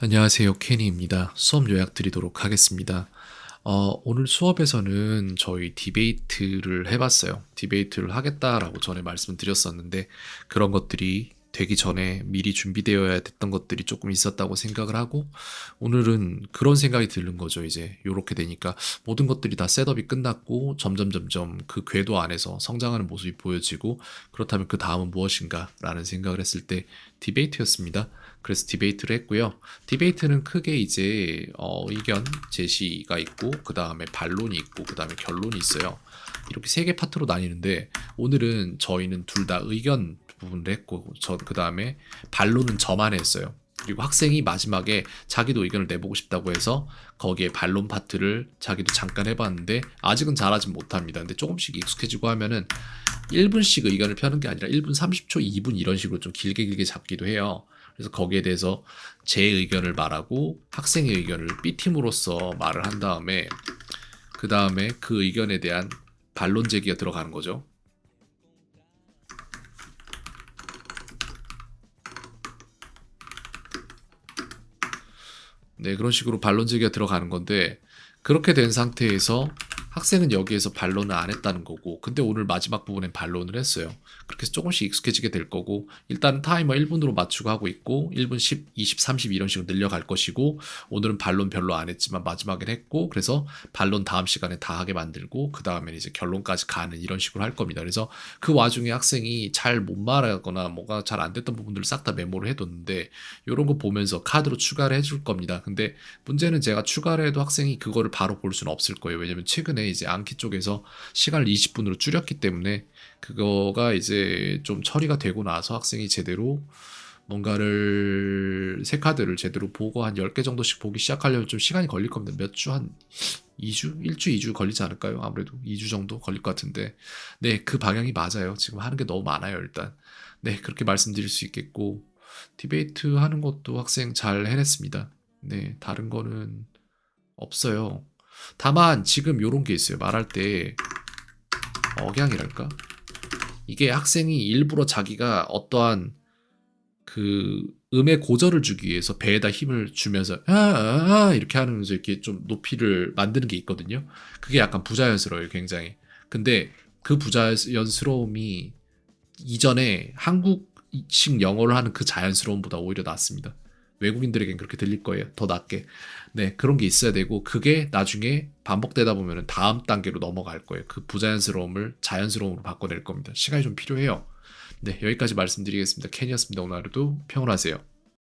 안녕하세요. 케니입니다. 수업 요약 드리도록 하겠습니다. 어, 오늘 수업에서는 저희 디베이트를 해봤어요. 디베이트를 하겠다라고 전에 말씀드렸었는데 그런 것들이 되기 전에 미리 준비되어야 됐던 것들이 조금 있었다고 생각을 하고 오늘은 그런 생각이 드는 거죠. 이제 요렇게 되니까 모든 것들이 다 셋업이 끝났고 점점 점점 그 궤도 안에서 성장하는 모습이 보여지고 그렇다면 그 다음은 무엇인가라는 생각을 했을 때 디베이트였습니다. 그래서 디베이트를 했고요. 디베이트는 크게 이제 어, 의견 제시가 있고 그 다음에 반론이 있고 그 다음에 결론이 있어요. 이렇게 세 개 파트로 나뉘는데 오늘은 저희는 둘 다 의견 부분을 했고 그 다음에 반론은 저만 했어요. 그리고 학생이 마지막에 자기도 의견을 내보고 싶다고 해서 거기에 반론 파트를 자기도 잠깐 해봤는데 아직은 잘하진 못합니다. 근데 조금씩 익숙해지고 하면은 1분씩 의견을 펴는 게 아니라 1분 30초, 2분 이런 식으로 좀 길게 길게 잡기도 해요. 그래서 거기에 대해서 제 의견을 말하고 학생의 의견을 B팀으로서 말을 한 다음에 그 다음에 그 의견에 대한 반론 제기가 들어가는 거죠. 네, 그런 식으로 반론 제기가 들어가는 건데 그렇게 된 상태에서 학생은 여기에서 반론을 안 했다는 거고 근데 오늘 마지막 부분엔 반론을 했어요. 그렇게 해서 조금씩 익숙해지게 될 거고 일단 타이머 1분으로 맞추고 하고 있고 1분 10, 20, 30 이런 식으로 늘려갈 것이고 오늘은 반론 별로 안 했지만 마지막엔 했고 그래서 반론 다음 시간에 다 하게 만들고 그 다음엔 이제 결론까지 가는 이런 식으로 할 겁니다. 그래서 그 와중에 학생이 잘 못 말하거나 뭐가 잘 안 됐던 부분들을 싹 다 메모를 해뒀는데 이런 거 보면서 카드로 추가를 해줄 겁니다. 근데 문제는 제가 추가를 해도 학생이 그거를 바로 볼 수는 없을 거예요. 왜냐면 최근에 이제 암키 쪽에서 시간을 20분으로 줄였기 때문에 그거가 이제 좀 처리가 되고 나서 학생이 제대로 뭔가를 새 카드를 제대로 보고 한 10개 정도씩 보기 시작하려면 좀 시간이 걸릴 겁니다. 몇 주 한 2주? 1주, 2주 걸리지 않을까요? 아무래도 2주 정도 걸릴 것 같은데. 네, 그 방향이 맞아요. 지금 하는 게 너무 많아요, 일단. 네, 그렇게 말씀드릴 수 있겠고. 디베이트 하는 것도 학생 잘 해냈습니다. 네, 다른 거는 없어요. 다만 지금 요런 게 있어요. 말할 때 억양이랄까? 이게 학생이 일부러 자기가 어떠한 그 음의 고절을 주기 위해서 배에다 힘을 주면서 아, 아, 아 이렇게 하면서 이렇게 좀 높이를 만드는 게 있거든요. 그게 약간 부자연스러워요, 굉장히. 근데 그 부자연스러움이 이전에 한국식 영어를 하는 그 자연스러움보다 오히려 낫습니다. 외국인들에겐 그렇게 들릴 거예요. 더 낫게. 네, 그런 게 있어야 되고 그게 나중에 반복되다 보면 다음 단계로 넘어갈 거예요. 그 부자연스러움을 자연스러움으로 바꿔낼 겁니다. 시간이 좀 필요해요. 네, 여기까지 말씀드리겠습니다. 캔이었습니다. 오늘 하루도 평온하세요.